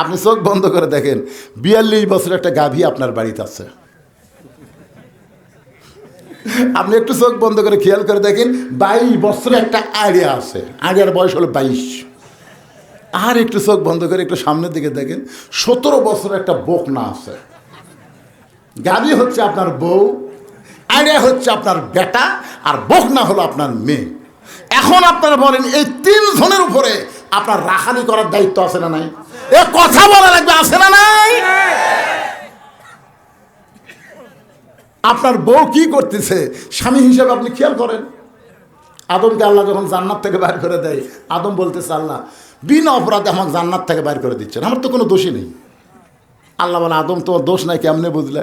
আপনি চোখ বন্ধ করে দেখেন, বিয়াল্লিশ বছর একটা গাভী আপনার বাড়িতে আছে। আপনি একটু চোখ বন্ধ করে খেয়াল করে দেখেন, বাইশ বছরে একটা আড়িয়া আছে। আড়িয়ার বয়স হলো বাইশ। আর একটু চোখ বন্ধ করে একটু সামনের দিকে দেখেন, সতেরো বছর একটা বকনা আছে। গাভী হচ্ছে আপনার বউ, আড়িয়া হচ্ছে আপনার বেটা, আর বকনা হলো আপনার মেয়ে। এখন আপনারা বলেন, এই তিনজনের উপরে আপনার রাখালি করার দায়িত্ব আছে না নাই? এ কথা বলা লাগবে, আছে না নাই? আপনার বউ কি করতেছে? স্বামী হিসেবে আপনি খেয়াল করেন। আদমকে আল্লাহ যখন জান্নাত থেকে বাইর করে দেয়, আদম বলতেছে, আল্লাহ, বিনা অপরাধে আমাকে জান্নাত থেকে বাইর করে দিচ্ছেন। আমার তো কোনো দোষই নেই। আল্লাহ বলে, আদম, তোমার দোষ নাই, কেমনে বুঝলে?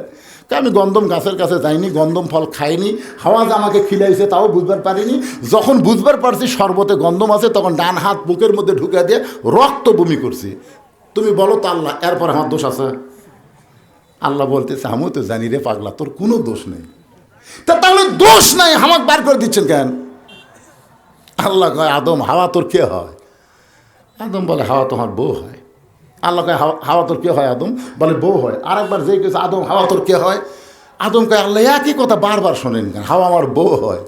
আমি গন্ধম গাছের কাছে যাইনি গন্ধম ফল খাইনি হাওয়াজ আমাকে খিলাইছে তাও বুঝবার পারিনি। যখন বুঝবার পারছি, শরবতে গন্ধম আছে, তখন ডান হাত বুকের মধ্যে ঢুকে দিয়ে রক্ত বমি করছি। তুমি বলো তো আল্লাহ, এরপর আমার দোষ আছে। আল্লাহ বলতেছে, আমিও তো জানি রে পাগলা, তোর কোনো দোষ নেই। তা তাহলে দোষ নাই হামাক বার করে দিচ্ছেন কেন? আল্লাহ কয়, আদম, হাওয়া তোর কে হয়? আদম বলে, হাওয়া তোমার বউ হয়। আল্লাহ কয়, হাওয়া তোর কে হয় আদম? বলে, বউ হয়। আর একবার যে কেছে আদম, হাওয়া তোর কে হয়? আদম কয়, আল্লাহ একই কথা বারবার শোনেন কেন? হাওয়া আমার বউ হয়।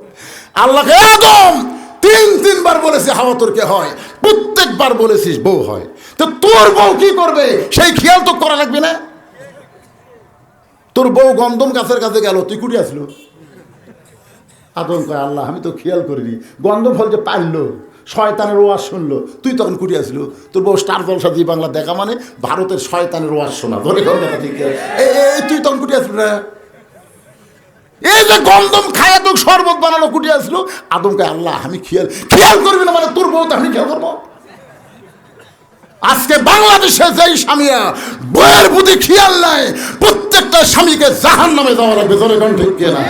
আল্লাহ কয়, আদম, তিন, তিনবার বলেছি হাওয়া তোর কে হয়। প্রত্যেকবার বলেছিস বউ হয়। তো তোর বউ কি করবে? সেই খেয়াল তো করা লাগবে না। তোর বউ গন্ধম গাছের কাছে গেল, তুই কুটি আসলো? কয়, আল্লাহ, আমি তো খেয়াল করিনি। গন্ধ ফল যে পারল, শয়তানের ওয়াজ শুনলো, তুই তখন কুটি আসলো। তোর বউ স্টার জলসা জি বাংলা দেখা মানে ভারতের শয়তানের ওয়াজ শোনা। ধরে তুই তখন কুটি আসলো না? এই যে গন্ধম খায় তো শরবত বানালো, কুটি আসলো। আদমকে আল্লাহ, আমি খেয়াল খেয়াল করবি না মানে তোর বউ তো আমি খেয়াল করব? আজকে বাংলাদেশে যেই স্বামীরা বইয়ের প্রতি খেয়াল নাই প্রত্যেকটা স্বামীকে জাহান নামে যাওয়া লাগবে। ধরে কোন ঠিক কিনা?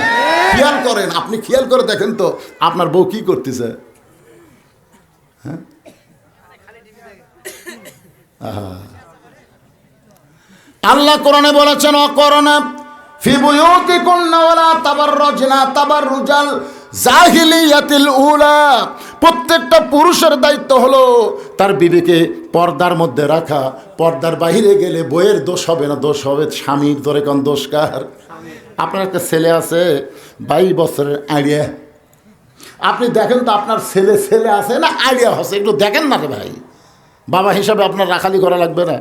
খেয়াল করেন, আপনি খেয়াল করে দেখেন তো আপনার বউ কি করতেছে। হ্যাঁ। আল্লাহ বলেছেন, অকরণে ফি বুয়ুতিকুন্না ওয়ালা তাবাররুজনা, তাবাররুজাল জাহিলিয়াতিল উলা। প্রত্যেকটা পুরুষের দায়িত্ব হলো তার বিবেকে পর্দার মধ্যে রাখা, পর্দার বাইরে গেলে বইয়ের দোষ হবে না, দোষ হবে স্বামীর, ধরে কোন দোষকার আপনার একটা ছেলে আছে, বাইশ বছরের আইডিয়া আপনি দেখেন তো আপনার ছেলে ছেলে আছে না আইডিয়া হচ্ছে? একটু দেখেন না রে ভাই। বাবা হিসাবে আপনার রাখালি করা লাগবে না।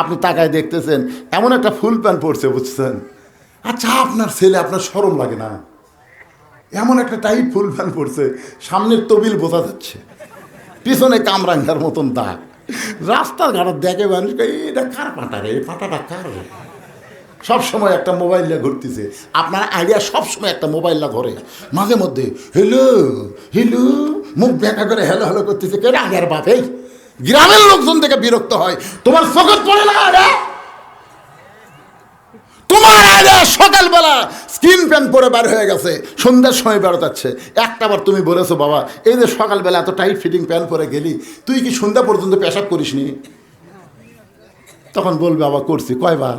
আপনি তাকায় দেখতেছেন, এমন একটা ফুল প্যান্ট পরছে, বুঝছেন? আচ্ছা আপনার ছেলে, আপনার সরম লাগে না। এমন একটা টাইট ফুল প্যান্ট পরছে সামনের তবিল বোঝা যাচ্ছে। পিছনে কামরাঙ্গার মতন দাগ। রাস্তার ঘাট দেখে মানুষ এটা কার পাটা রে? এই পাটাটা কার রে? সবসময় একটা মোবাইল নিয়ে ঘুরতেছে। আপনার আইডিয়া সবসময় একটা মোবাইল না ঘরে। মাঝে মধ্যে হেলো হেলো মুখ দেখা করে হেলো হেলো করতেছে। কে আগের বাপ গ্রামের লোকজন থেকে বিরক্ত হয়। তোমার চোখত পড়ে না তোমার আগে সকালবেলা স্কিন প্যান্ট পরে বার হয়ে গেছে, সন্ধ্যার সময় বেরোতাচ্ছে। একটা বার তুমি বলেছ, বাবা, এই যে সকালবেলা এত টাইট ফিটিং প্যান্ট পরে গেলি, তুই কি সন্ধ্যা পর্যন্ত পেশাব করিস নি তখন বলবে, বাবা, করছি। কয়বার?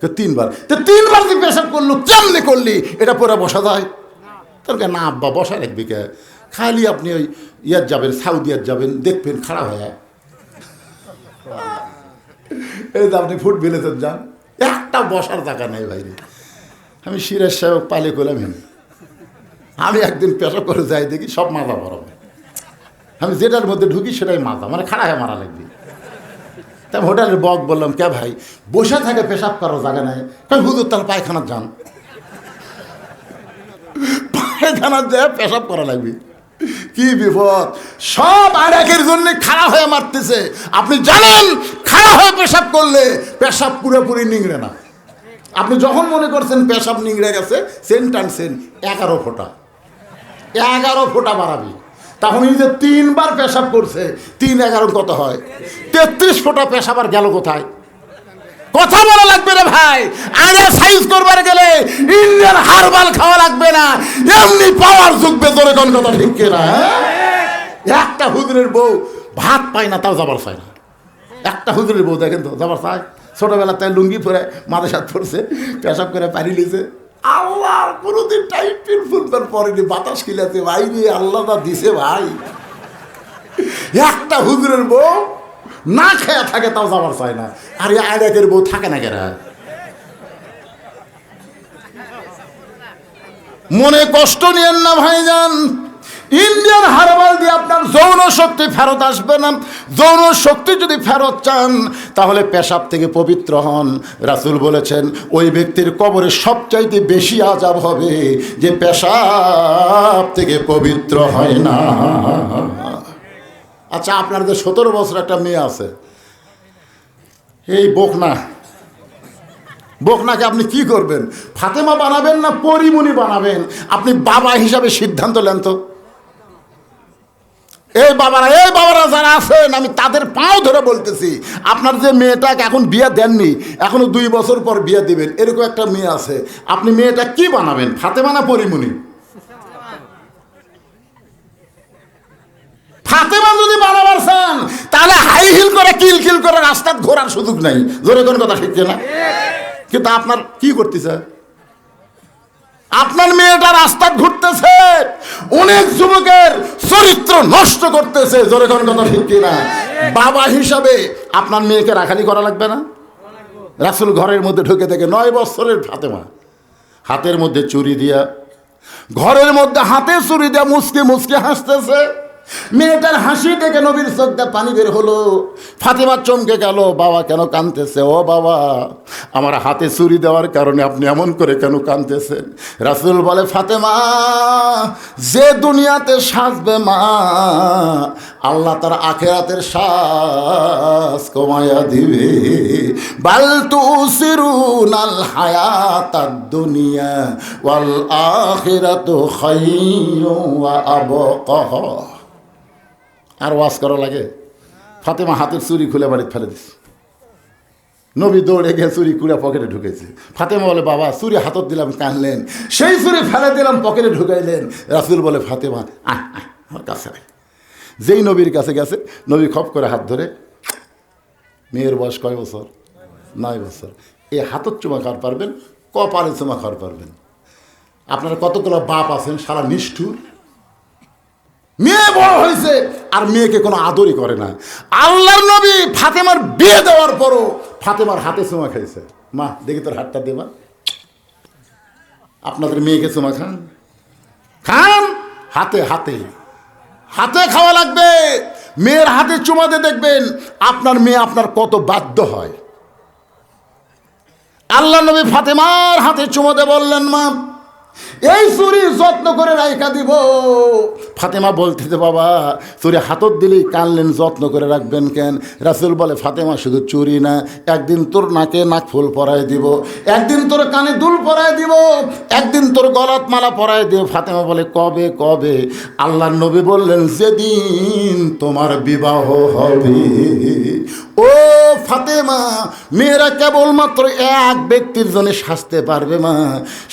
তো তিনবার। তো তিনবার তুই পেশাব করল, কেমনে করলি? এটা পরে বসা যায়। তোর না, আব্বা, বসা রাখবি কে? খালি আপনি ওই ইয়ার যাবেন সাউদিয়ার যাবেন, দেখবেন খারাপ হয়ে এই যে আপনি ফুট বিলেতে যান। একটা বসার জায়গা নেই ভাইরে আমি সিরাজ সাহেব পালে করলাম আমি একদিন পেশা করে যাই দেখি সব মাথা বরাবর আমি যেটার মধ্যে ঢুকি সেটাই মাথা মানে খাড়া হয়ে মারা লাগবে। তা হোটেলের বক বললাম, কে ভাই, বসে থাকে পেশাব করার জায়গা নাই। তাই হুজুর, তাহলে পায়খানার যান। পায়খানার যায় পেশাব করা লাগবে। কি বিপদ। সব আরেকের জন্য খাড়া হয়ে মারতেছে। আপনি জানেন, খাড়া হয়ে পেশাব করলে পেশাব পুরোপুরি নিংড়ে না। আপনি যখন মনে করছেন পেশাব নিংড়ে গেছে, সেন টানছেন এগারো ফোঁটা। এগারো ফোঁটা বাড়াবি। তখন এই যে তিনবার পেশাব করছে, তিন এগারো কত হয়? তেত্রিশ ফোঁটা পেশাব আর গেল কোথায়? কথা বলা লাগবে না ভাই। আগে সাইজ করবার গেলে ইন্ডিয়ান হারবাল খাওয়া লাগবে না। এমনি পাওয়ার যুগবে তোর কোন কথা ঠিক কিনা হ্যাঁ? একটা হুজুরের বউ ভাত পায় না, তাও যাবার চায় না। একটা হুজুরের বউ দেখেন তো যাবার চায়? ছোটবেলাতে লুঙ্গি পরে মাথা সাত পড়ছে, পেশাব করে পানি লিছে আল্লাহ কোনোদিন টাইট পিল ফুলবার পরেনি, বাতাস খিলাতে ভাই রে, আল্লাহ দা দিছে ভাই। একটা হুজুরের বউ না খেয়া থাকে তাও যাবার চায় না। আর এই বউ থাকে না কেরা? মনে কষ্ট নিয়েন না ভাইজান। ইন্ডিয়ান হারবাল দিয়ে আপনার যৌন শক্তি ফেরত আসবে না। যৌন শক্তি যদি ফেরত চান, তাহলে পেশাব থেকে পবিত্র হন। রাসুল বলেছেন, ওই ব্যক্তির কবরে সবচাইতে বেশি আজাব হবে যে পেশাব থেকে পবিত্র হয় না। আচ্ছা আপনার যে সতেরো বছর একটা মেয়ে আছে, এই বোকনা, বোকনাকে আপনি কি করবেন? ফাতেমা বানাবেন না পরিমণি বানাবেন? আপনি বাবা হিসাবে সিদ্ধান্ত নেন তো। এই বাবারা এই বাবারা যারা আছেন, আমি তাদের পাও ধরে বলতেছি, আপনার যে মেয়েটাকে এখন বিয়ে দেননি, এখনও দুই বছর পর বিয়ে দিবেন, এরকম একটা মেয়ে আছে। আপনি মেয়েটা কি বানাবেন? ফাতেমা না পরিমণি? ফাতেমা যদি বানাবার চান, তাহলে হাই হিল করে, কিল কিল করে রাস্তায় ঘোরার সুযোগ নাই। জোরে কোন কথা ঠিক না? কিন্তু আপনার কি করতেছে? আপনার মেয়েটা রাস্তা ঘুরতেছে, অনেক যুবকের চরিত্র নষ্ট করতেছে, জোরে কোন কথা ঠিক কিনা? বাবা হিসাবে আপনার মেয়েকে রাখালি করা লাগবে না? রাসুল ঘরের মধ্যে ঢুকে থেকে নয় বছরের ফাতেমা, হাতের মধ্যে চুরি দিয়া, ঘরের মধ্যে হাতে চুরি দিয়া মুসকে মুসকে হাসতেছে। মেয়েটার হাসি দেখে নবীর চোখটা পানি বের হলো। ফাতেমা চমকে গেল, বাবা, কেন কানতেছে ও বাবা, আমার হাতে চুরি দেওয়ার কারণে আপনি এমন করে কেন কানতেছেন রাসুল বলে, ফাতেমা, যে দুনিয়াতে সাজবে মা, আল্লাহ তার আখেরাতের শ্বাস কমায়া দিবে। বাল তু সিরুনাল হায়াতাদ দুনিয়া ওয়াল আখিরাতু খাইয়্যু ওয়া আবকাহ আর ওয়াজ করা লাগে। ফাতেমা হাতের চুরি খুলে বাড়িতে ফেলে দিস নবী দৌড়ে গিয়ে চুরি কুড়ে পকেটে ঢুকেছে। ফাতেমা বলে, বাবা চুরি হাতত দিলাম, কানলেন। সেই চুরি ফেলে দিলাম, পকেটে ঢুকাইলেন। রাসুল বলে, ফাতেমা, আহ আমার কাছে যেই নবীর কাছে গেছে, নবী খপ করে হাত ধরে, মেয়ের বয়স কয় বছর? নয় বছর। এই হাতত চুমা খাওয়ার পারবেন, কপালে চুমা খাওয়ার পারবেন। আপনারা কতগুলো বাপ আছেন, সারা নিষ্ঠুর? মেয়ে বড় হয়েছে আর মেয়েকে কোনো আদরই করে না। আল্লাহর নবী ফাতেমার বিয়ে দেওয়ার পরও ফাতেমার হাতে চুমা খাইছে মা, দেখি তোর হাতটা দেবা আপনাদের মেয়েকে চুমা খান। খান হাতে হাতে। হাতে খাওয়া লাগবে। মেয়ের হাতে চুমাতে দেখবেন আপনার মেয়ে আপনার কত বাধ্য হয়। আল্লাহ নবী ফাতেমার হাতে চুমোতে বললেন, মা এই চুরি যত্ন করে রাইখা দিব। ফাতেমা বলতেছে বাবা, চুরি হাতত দিলেই কানলেন, যত্ন করে রাখবেন কেন? রাসুল বলে, ফাতেমা শুধু চুরি না, একদিন তোর নাকে নাক ফুল পরায় দিব, একদিন তোর কানে দুল পরায় দিব, একদিন তোর গলাত মালা পরায় দিব। ফাতেমা বলে, কবে কবে? আল্লাহ নবী বললেন, যেদিন তোমার বিবাহ হবে। ও ফাতেমা, মেয়েরা কেবলমাত্র এক ব্যক্তির জন্য সাজতে পারবে মা।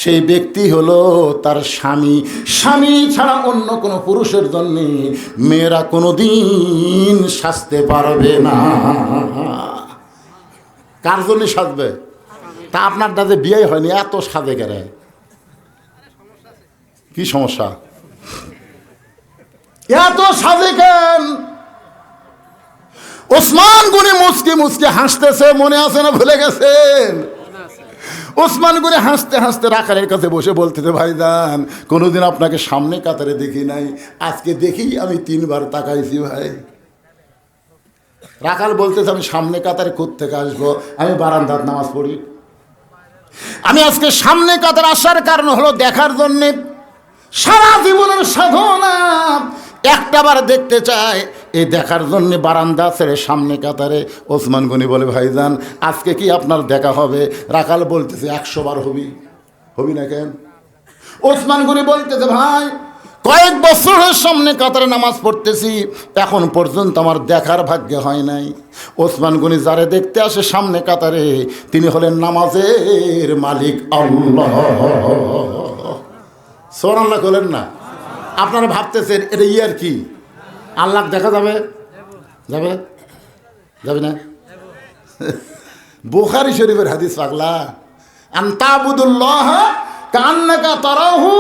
সেই ব্যক্তি হলো তার স্বামী। স্বামী ছাড়া অন্য কোনো পুরুষের জন্য মেয়েরা কোনো দিন সাজতে পারবে না। কার জন্য সাজবে? তা আপনার দাদে বিয়ে হয়নি, এত সাজে গেলে কি সমস্যা? এত সাজে কেন? ওসমান গুনি মুসকি মুসকি হাসতেছে, মনে আছে না ভুলে গেছেন? ওসমান গুনি হাসতে হাসতে রাখালের কাছে বসে বলতেছে, ভাইজান, কোনোদিন আপনাকে সামনে কাতারে দেখি নাই। আজকে দেখি আমি তিনবার তাকাইছি ভাই। রাখাল বলতেছে, আমি সামনে কাতারে থেকে আসব? আমি বারান্দার নামাজ পড়ি। আমি আজকে সামনে কাতার আসার কারণ হলো দেখার জন্যে সারা জীবনের সাধনা একটাবার দেখতে চায় এই দেখার জন্য বারান্দা ছেড়ে সামনে কাতারে। ওসমান গনি বলে, ভাইজান, আজকে কি আপনার দেখা হবে? রাখাল বলতেছে, একশো বার হবি। হবি না কেন? ওসমান গনি বলতেছে, ভাই, কয়েক বছরের সামনে কাতারে নামাজ পড়তেছি, এখন পর্যন্ত আমার দেখার ভাগ্য হয় নাই। ওসমান গনি যারে দেখতে আসে সামনে কাতারে, তিনি হলেন নামাজের মালিক আল্লাহ। করলেন না। আপনারা ভাবতেছেন, এটা ইয়ার কি? আল্লাহ দেখা যাবে? যাবে? যাবে না? বোখারি শরীফের হাদিস পাগলা। আন্তাবুদুল্লাহ কান্নাকা তারাহু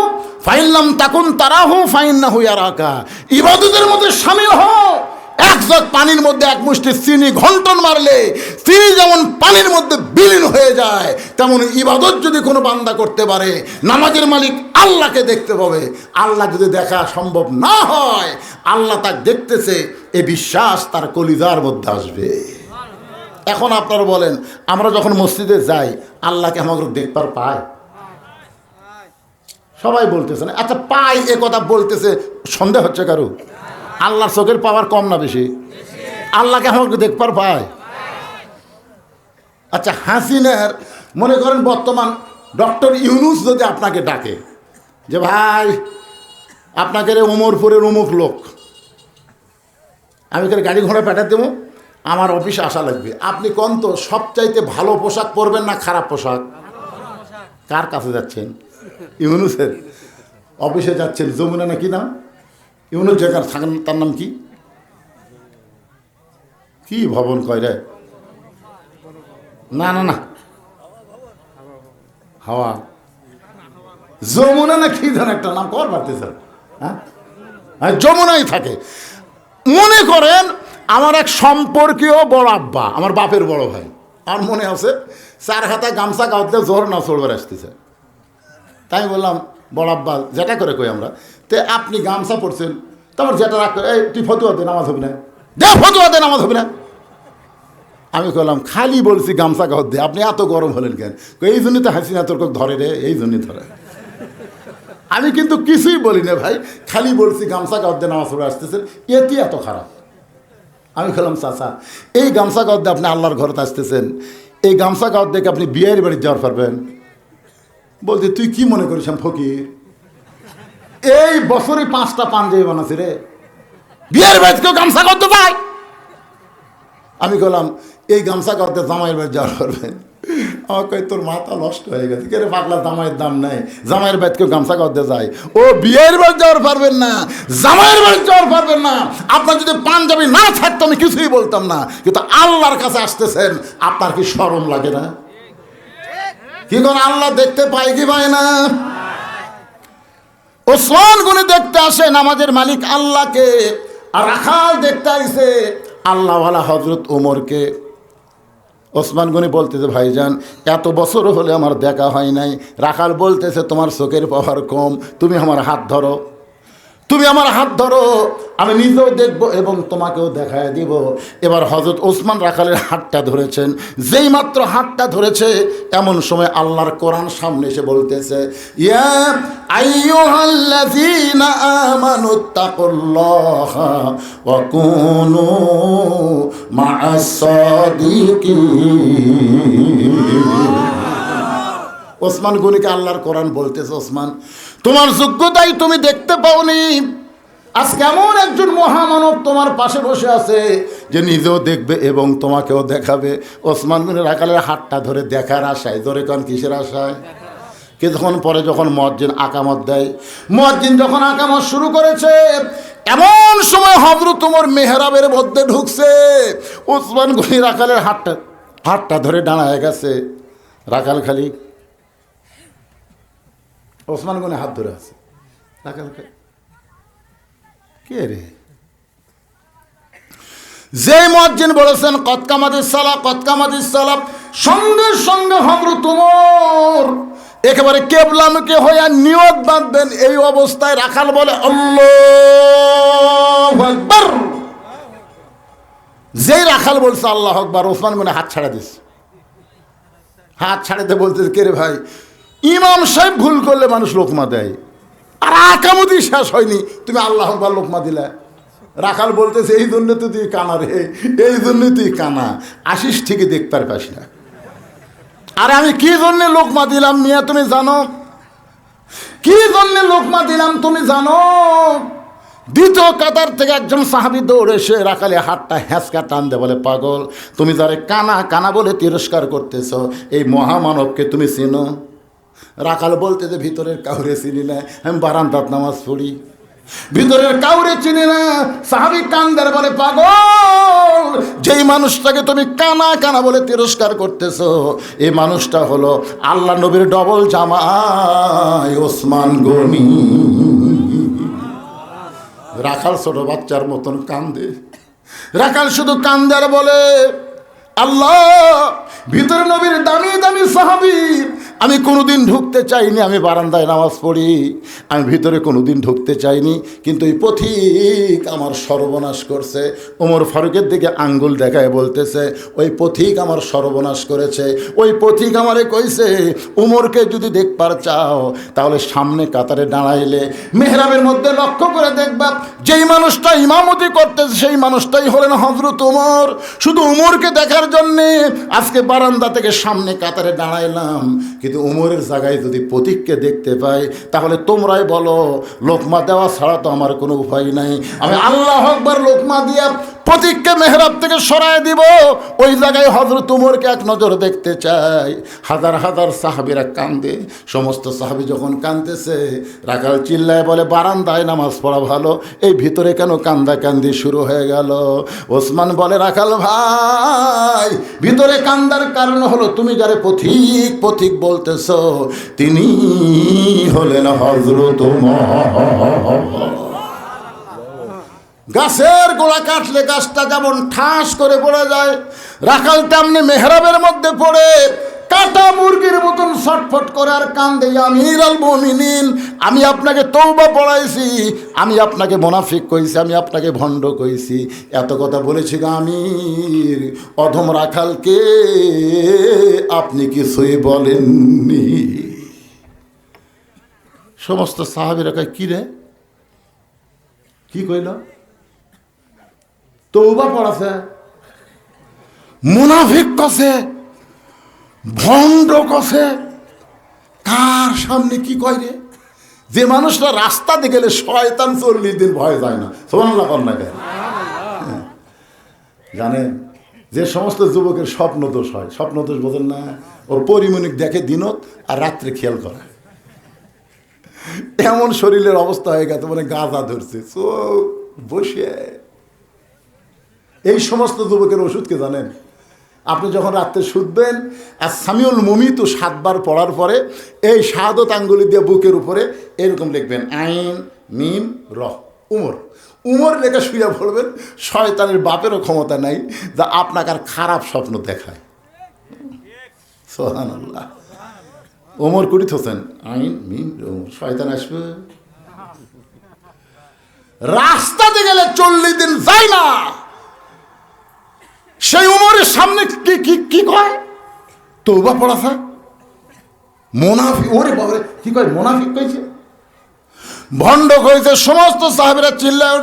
ফাইল্লাম তাকুন তারাহু ফাইন্নাহু ইয়ারাকা। ইবাদতের মধ্যে সামিল হও। এক জগ পানির মধ্যে এক মুষ্টি চিনি ঘন্টন মারলে চিনি যেমন পানির মধ্যে বিলীন হয়ে যায়, তেমন ইবাদত যদি কোনো বান্দা করতে পারে, নামাজের মালিক আল্লাহকে দেখতে পাবে। আল্লাহ যদি দেখা সম্ভব না হয়, আল্লাহ তাকে দেখতেছে, এ বিশ্বাস তার কলিজার মধ্যে আসবে। এখন আপনারা বলেন, আমরা যখন মসজিদে যাই আল্লাহকে আমাকে দেখবার পায়? সবাই বলতেছেন আচ্ছা পাই এ কথা বলতেছে, সন্দেহ হচ্ছে কারও? আল্লাহর চোখের পাওয়ার কম না বেশি? আল্লাহকে আমাকে দেখবার পায় আচ্ছা হাসিনের, মনে করেন বর্তমান ডক্টর ইউনুস যদি আপনাকে ডাকে, যে ভাই, আপনাকে রে উমরপুরের উমুক লোক, আমি গাড়ি ঘোড়া পাঠাতে দেবো? আমার অফিসে আসা লাগবে। আপনি কোন তো সবচাইতে ভালো পোশাক পরবেন না খারাপ পোশাক? কার কাছে যাচ্ছেন? ইউনুসের। অফিসে যাচ্ছেন, যমুনা না কি নাম? ইউনুস জায়গার থাকেন তার নাম কি? কি ভবন কয় রে? না না না। হাওয়া। যমুনা না কি ধর একটা নাম? কর পারতেছে হ্যাঁ? হ্যাঁ, যমুনাই থাকে। মনে করেন আমার এক সম্পর্কীয় বড় আব্বা আমার বাপের বড় ভাই। আমার মনে আছে চার হাতে গামছা গাওতে জোর না চড়বার আসতেছে তাই বললাম বড় আব্বা যেটা করে কই আমরা? তে আপনি গামছা পড়ছেন তারপর যেটা রাখ এই তুই ফতুয়া দে নামাজ হবে না। দে ফতুয়া দে নামাজ হবে না। আমি বললাম খালি বলছি গামছা গাওয়ার দে, আপনি এত গরম হলেন কেন? এই জন্যই তো হাসিনা তোর ধরে রে, এই জন্যই ধরে। আমি কিন্তু কিছুই বলি না ভাই, খালি বলছি গামছা গাওয়ার নামাজ পড়ে আসতেছেন, এটি এত খারাপ। আমি খেলাম চাচা, এই গামছা গাওয়ার আপনি আল্লাহর ঘরতে আসতেছেন, এই গামছা দেখে আপনি বিয়ের বাড়ি যাওয়ার পারবেন? বলতে, তুই কি মনে করিস ফকির? এই বছরে পাঁচটা পাঞ্জাবি বানাচ্ছি রে। বিয়ের বাড়িতে কেউ গামছা করতে পায়? আমি বললাম এই গামছা করতে জামাইয়ের বাড়ি যাওয়ার পারবেন আমার কই তোর মাথা নষ্ট হয়ে গেছে। কে রে পাগলা জামাইয়ের দাম নাই? জামাইয়ের বাড়িতে কেউ গামছা করতে যায়? ও বিয়ের বাড়ি যাওয়ার পারবেন না। জামাইয়ের বাড়ি যাওয়ার পারবেন না। আপনার যদি পাঞ্জাবি না থাকতো আমি কিছুই বলতাম না। কিন্তু আল্লাহর কাছে আসতেছেন আপনার কি সরম লাগে না? কি করে আল্লাহ দেখতে পায় কি পায় না? ওসমান গুনে দেখতে আসে আমাদের মালিক আল্লাহকে, আর রাখাল দেখতে আইসে, আল্লাহওয়ালা হজরত ওমরকে। ওসমান গনি বলতেছে, ভাইজান, এত বছর হলে আমার দেখা হয় নাই। রাখাল বলতেছে, তোমার চোখের পাওয়ার কম, তুমি আমার হাত ধরো। তুমি আমার হাত ধরো, আমি নিজেও দেখব এবং তোমাকেও দেখায় দিব। এবার হজরত ওসমান রাখালের হাতটা ধরেছেন। যেই মাত্র হাতটা ধরেছে, এমন সময় আল্লাহর কোরআন সামনে এসে বলতেছে, ইয়া ওসমান গনিকে আল্লাহর কোরআন বলতেছে, ওসমান, তোমার যোগ্যতাই তুমি দেখতে পাওনি। আজ কেমন একজন মহামানব তোমার পাশে বসে আছে যে নিজেও দেখবে এবং তোমাকেও দেখাবে। ওসমান গনি রাখালের হাতটা ধরে দেখার আশায়, ধরে কান কিসের আশায়? কিছুক্ষণ পরে যখন মসজিদ আকামত দেয় মসজিদ যখন আকামত শুরু করেছে, এমন সময় হজরত তোমার মেহরাবের মধ্যে ঢুকছে। ওসমান গনি রাখালের হাতটা হাতটা ধরে দাঁড়ায় গেছে। রাখাল খালি ওসমান গনে হাত ধরে আছে। কে? রে? যে মজ্জিন বলেছেন কতকামাদিস সালা কতকামাদিস সালাম সঙ্গে সঙ্গে হবরু তোমার। একেবারে কেবলামকে হইয়া নিয়ত বাঁধবেন এই অবস্থায় রাখাল বলে আল্লাহ আকবার। যেই রাখাল বলছে আল্লাহ আকবার। ওসমান গনে হাত ছাড়া দিস হাত ছাড়াতে বলতে কে রে ভাই? ইমাম সাহেব ভুল করলে মানুষ লোকমা দেয়। আর আকামতি শেষ হয়নি। তুমি আল্লাহ আকবার লোকমা দিলে। রাখাল বলতেছে, এই জন্য তো তুই কানা রে, এই জন্য তুই কানা। আসিস ঠিকই দেখতে পাস না। আরে আমি কি জন্য লোকমা দিলাম মিয়া, তুমি জানো? কি জন্য লোকমা দিলাম তুমি জানো? দ্বিতীয় কাতার থেকে একজন সাহাবি দৌড়ে এসে রাখালে হাতটা হ্যাঁচকা টান দে বলে, পাগল, তুমি যারে কানা কানা বলে তিরস্কার করতেছ, এই মহামানবকে তুমি চিনো? রাখাল বলতে যে ভিতরের কাউরে চিনি না, আমি বারান্দাত নামাজ পড়ি। ভিতরের কাউরে চিনি না, সাহাবি কান্দার বলে, পাগল, যেই মানুষটাকে তুমি কানা কানা বলে তিরস্কার করতেছ, এই মানুষটা হলো আল্লাহ নবীর ডবল জামাই, ওসমান গনি। রাখাল ছোট বাচ্চার মতন কান্দে। রাখাল শুধু কান্দার বলে, আল্লাহ, ভিতরে নবীর দামি দামি সাহাবি আমি কোনোদিন ঢুকতে চাইনি, আমি বারান্দায় নামাজ পড়ি। আমি ভিতরে কোনোদিন ঢুকতে চাইনি, কিন্তু এই পথিক আমার সর্বনাশ করছে। ওমর ফারুকের দিকে আঙ্গুল দেখায় বলতেছে, ওই পথিক আমার সর্বনাশ করেছে। ওই পথিক আমারে কইছে, উমরকে যদি দেখবার চাও, তাহলে সামনে কাতারে দাঁড়াইলে মেহরাবের মধ্যে লক্ষ্য করে দেখবা, যেই মানুষটা ইমামতি করতেছে, সেই মানুষটাই হলেন হজরত উমর। শুধু উমরকে দেখার জন্যে আজকে বারান্দা থেকে সামনে কাতারে দাঁড়াইলাম, কিন্তু উমরের জায়গায় যদি প্রতীককে দেখতে পাই, তাহলে তোমরাই বলো, লোকমা দেওয়া ছাড়া তো আমার কোনো উপায় নাই। আমি আল্লাহ একবার লোকমা দিয়া প্রতীককে মেহরাব থেকে সরায় দিব। ওই জায়গায় হজরত উমরকে এক নজর দেখতে চাই। হাজার হাজার সাহাবিরা কান্দে। সমস্ত সাহাবি যখন কান্দতেছে রাখাল চিল্লায় বলে, বারান্দায় নামাজ পড়া ভালো। এই ভিতরে কেন কান্দা কান্দি শুরু হয়ে গেল? ওসমান বলে রাখাল ভাই, ভিতরে কান্দার কারণ হলো তুমি যারে পথিক পথিক বলতেছ, তিনি হলেন হজরত উমর। গাছের গোড়া কাটলে গাছটা যেমন ঠাস করে পড়ে যায় রাখাল তেমনি মেহরাবের মধ্যে পড়ে, কাটা মুরগির মতন ছটফট করার কান্দে আমির আল মমিনিন, আমি আপনাকে তৌবা পড়াইছি, আমি আপনাকে মোনাফিক কইছি, আমি আপনাকে ভণ্ড কইছি। এত কথা বলেছি আমির, অধম রাখালকে আপনি কিছুই বলেননি। সমস্ত সাহাবিরা কয়, কি রে? কি কইল? তৌবা পড়াছে মুনাফিক কছে ভণ্ড কছে কার সামনে কি কয় রে? যে মানুষটা রাস্তাতে গেলে শয়তান চল্লিশ দিন ভয় যায় না। সোমান্লা না কেন? হ্যাঁ। জানেন, যে সমস্ত যুবকের স্বপ্ন দোষ হয়। স্বপ্ন দোষ বোঝেন না? ওর পরিমণিক দেখে দিনত আর রাত্রে খেয়াল করে। এমন শরীরের অবস্থা হয়ে গেছে মানে গাঁজা ধরছে। চোখ বসে। এই সমস্ত যুবকের ওষুধকে জানেন? আপনি যখন রাত্রে শুধবেন আর সামিউল মুমিত সাতবার পড়ার পরে এই শাহাদত আঙ্গুলি দিয়ে বুকের উপরে এরকম লিখবেন, আইন, মিম, র, উমর। উমর লেখা শুয়ে পড়বেন, শয়তানের বাপেরও ক্ষমতা নাই যা আপনাকে আর খারাপ স্বপ্ন দেখায়। সোহান ওমর কুড়িত হোসেন, আইন, মিম ওমর শয়তান আসবে। রাস্তাতে গেলে চল্লিশ দিন যায় না। সেই উমরের সামনে কি কি কি কয়? তৌবা পড়াশা মোনাফি ওরে বাবরে, কি কয়? মোনাফিক কইছে? ভণ্ড কইছে, সমস্ত সাহেবরা চিল্লায়